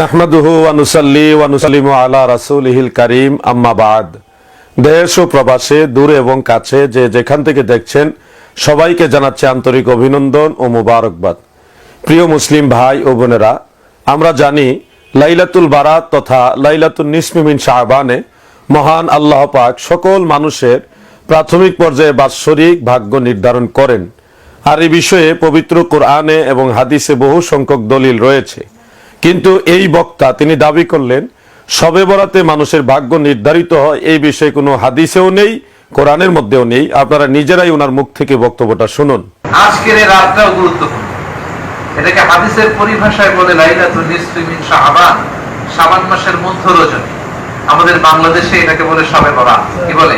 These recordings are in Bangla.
নাহমাদুহু ওয়ানুসাল্লি ওয়ানুসাল্লিমু আলা রাসূলিহিল কারীম। আম্মা বাদ। দেশ ও প্রবাসে দূরে এবং কাছে যে যেখান থেকে দেখছেন, সবাইকে জানাচ্ছে আন্তরিক অভিনন্দন ও মুবারকবাদ। প্রিয় মুসলিম ভাই ও বোনেরা, আমরা জানি লাইলাতুল বারাত তথা লাইলাতুল নিসমিমিন শাহবানে মহান আল্লাহ পাক সকল মানুষের প্রাথমিক পর্যায়ে বাৎসরিক ভাগ্য নির্ধারণ করেন। আর এই বিষয়ে পবিত্র কোরআনে এবং হাদিসে বহু সংখ্যক দলিল রয়েছে। কিন্তু এই বক্তা তিনি দাবি করলেন সবে বরাতে মানুষের ভাগ্য নির্ধারিত হয় এই বিষয়ে কোনো হাদিসেও নেই কোরআনের মধ্যেও নেই। আপনারা নিজেরাই ওনার মুখ থেকে বক্তব্যটা শুনুন। আজকের এই রাতটাও গুরুত্বপূর্ণ। এটাকে হাদিসের পরিভাষায় বলে লাইলাতুল নিসফি মিন শাবান শাবান মাসের মধ্য রজনী। আমাদের বাংলাদেশে এটাকে বলে শবে বরাত। কি বলে?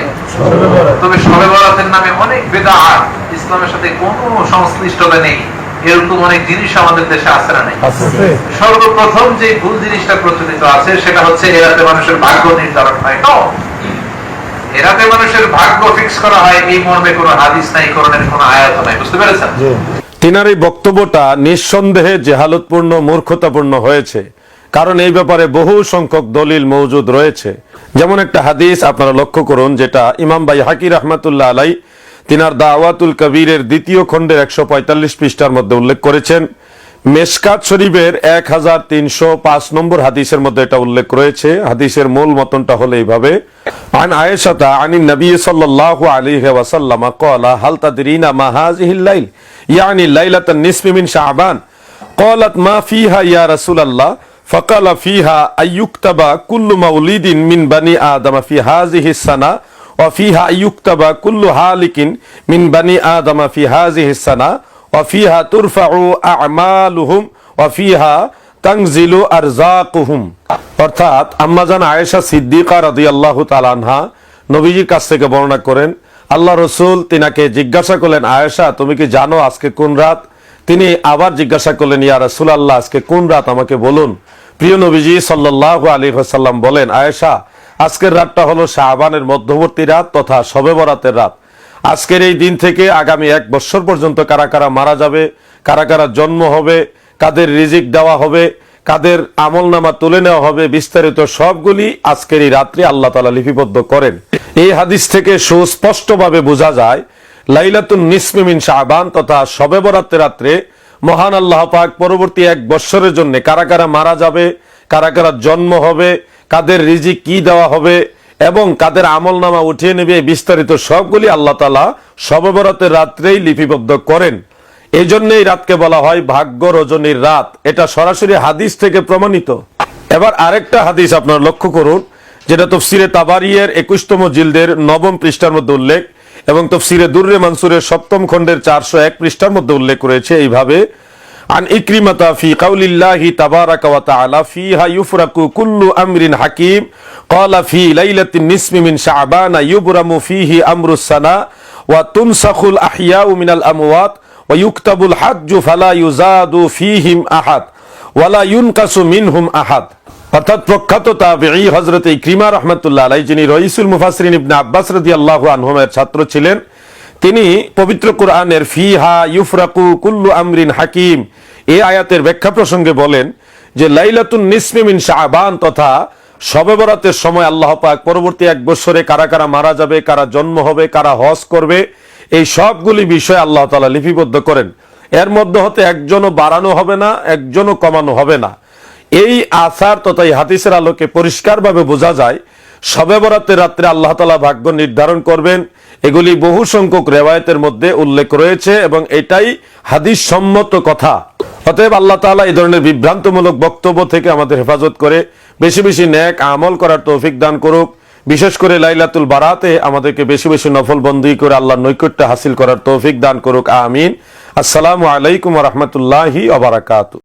তবে শবে বরাতের নামে অনেক বেদাত ইসলামের সাথে কোনো সংশ্লিষ্টতা নেই। এরকম অনেক জিনিস আমাদের দেশে আছে না নেই? সর্বপ্রথম যে ভুল জিনিসটা প্রচলিত আছে সেটা হচ্ছে এরাতে মানুষের ভাগ্য নির্ধারণ হয়। তো এরাতে মানুষের ভাগ্য ফিক্স করা হয় এই মর্মে কোনো হাদিস নাই করণের কোনো আয়াত নাই বুঝতে পেরেছেন? তিনার এই বক্তব্যটা নিঃসন্দেহে জেহালতপূর্ণ মূর্খতাপূর্ণ হয়েছে। কারণ এই ব্যাপারে বহু সংখ্যক দলিল মৌজুদ রয়েছে। যেমন একটা হাদিস আপনারা লক্ষ্য করুন যেটা ইমাম বাই হাকি রহমাতুল্লাহ আলাই তিনার দাওয়াতুল কবিরের দ্বিতীয় খণ্ডের একশো পঁয়তাল্লিশ পৃষ্ঠার মধ্যে উল্লেখ করেছেন মেশকাত শরীফের এক হাজার তিনশো পাঁচ নম্বর হাদিসের মধ্যে এটা উল্লেখ রয়েছে হাদিসের মূল মতনটা হলো এইভাবে عن عائشة عن النبي صلى الله عليه وسلم قال هل تدرين ما هذه الليل يعني ليلة النصف من شعبان قالت ما فيها يا رسول الله فقال فيها أن يكتب كل مولد من بني آدم في هذه السنة وفيها أن يكتب كل هالك من بني آدم في هذه السنة وفيها ترفع أعمالهم وفيها তাংজিলু আরজাকুহুম অর্থাৎ আম্মাজান আয়েশা সিদ্দিকা রাদিয়াল্লাহু তাআলা আনহা নবীজির কাছ থেকে বর্ণনা করেন আল্লাহ রসুল তিনাকে জিজ্ঞাসা করলেন আয়েশা তুমি কি জানো আজকে কোন রাত তিনি আবার জিজ্ঞাসা করলেন ইয়া রাসূল আল্লাহ আজকে কোন রাত আমাকে বলুন প্রিয় নবীজি সাল্লাল্লাহু আলাইহি ওয়াসাল্লাম বলেন আয়েশা আজকের রাতটা হলো শাহবানের মধ্যবর্তী রাত তথা শবে বরাতের রাত। আজকের এই দিন থেকে আগামী এক বছর পর্যন্ত কারা কারা মারা যাবে, কারা কারা জন্ম হবে, কাদের রিজিক দেওয়া হবে, কাদের আমল নামা তুলে নেওয়া হবে, বিস্তারিত সবগুলি আজকের এই রাত্রে আল্লাহ তালা লিপিবদ্ধ করেন। এই হাদিস থেকে সুস্পষ্টভাবে বোঝা যায়, লাইলাতুন নিসমিমিন শাহবান তথা শবে বরাত্রে রাত্রে মহান আল্লাহ পাক পরবর্তী এক বৎসরের জন্য কারা কারা মারা যাবে, কারা কারা জন্ম হবে কাদের রিজিক কি দেওয়া হবে এবং কাদের আমল নামা উঠিয়ে নেবে বিস্তারিত সবগুলি আল্লাহ তালা শবে রাত্রেই লিপিবদ্ধ করেন। এই জন্য এই রাতকে বলা হয় ভাগ্য রজনীর রাত। এটা সরাসরি হাদিস থেকে প্রমাণিত। এবার আরেকটা হাদিস আপনার লক্ষ্য করুন, যেটা তফসিরে তাবারিয়ের একুশতম জিলদের নবম পৃষ্ঠার মধ্যে উল্লেখ এবং তফসিরে দুর্রে মানসুরের সপ্তম খণ্ডের চারশো এক পৃষ্ঠার মধ্যে উল্লেখ রয়েছে। এইভাবে عن إكرمة في قول الله تبارك وتعالى فيها يفرق كل أمر حكيم قال في ليلة النصف من شعبان يبرم فيه أمر السنة وتنسخ الأحياء من الأموات ويكتب الحج فلا يزاد فيهم أحد ولا ينقص منهم أحد অর্থাৎ প্রখ্যাত তাবিঈ হযরত ইকরিমা রাহমাতুল্লাহ আলাইহি যিনি রইসুল মুফাসসিরিন ইবনে আব্বাস রাদিয়াল্লাহু আনহুমের ছাত্র ছিলেন তিনি পবিত্র কোরআনের ফিহা ইউফরাকু কুল্লু আমরিন হাকিম। এ আয়াতের ব্যাখ্যা প্রসঙ্গে বলেন যে, লাইলাতুন নিসমি শাহবান তথা শবে বরাতের সময় আল্লাহ পাক পরবর্তী এক বছরে কারা কারা মারা যাবে, কারা জন্ম হবে, কারা হজ করবে, এই সবগুলি বিষয় আল্লাহ তাআলা লিপিবদ্ধ করেন। এর মধ্যে হতে একজনও বাড়ানো হবে না, একজনও কমানো হবে না। এই আসার তথা এই হাদিসের আলোকে পরিষ্কারভাবে বোঝা যায় শবে বরাতের রাত্রে আল্লাহ তালা ভাগ্য নির্ধারণ করবেন এগুলি বহু সংখ্যক রেওয়ায়তের মধ্যে উল্লেখ রয়েছে এবং এটাই হাদিস সম্মত কথা। অতএব আল্লাহ তাআলা এই ধরনের বিভ্রান্তমূলক বক্তব্য থেকে আমাদের হেফাজত করে বেশি বেশি ন্যাক আমল করার তৌফিক দান করুক। বিশেষ করে লাইলাতুল বারাতে আমাদেরকে বেশি বেশি নফল বন্দী করে আল্লাহর নৈকট্য হাসিল করার তৌফিক দান করুক। আমিন। আসসালামু আলাইকুম রহমতুল্লাহি আবরাকাতু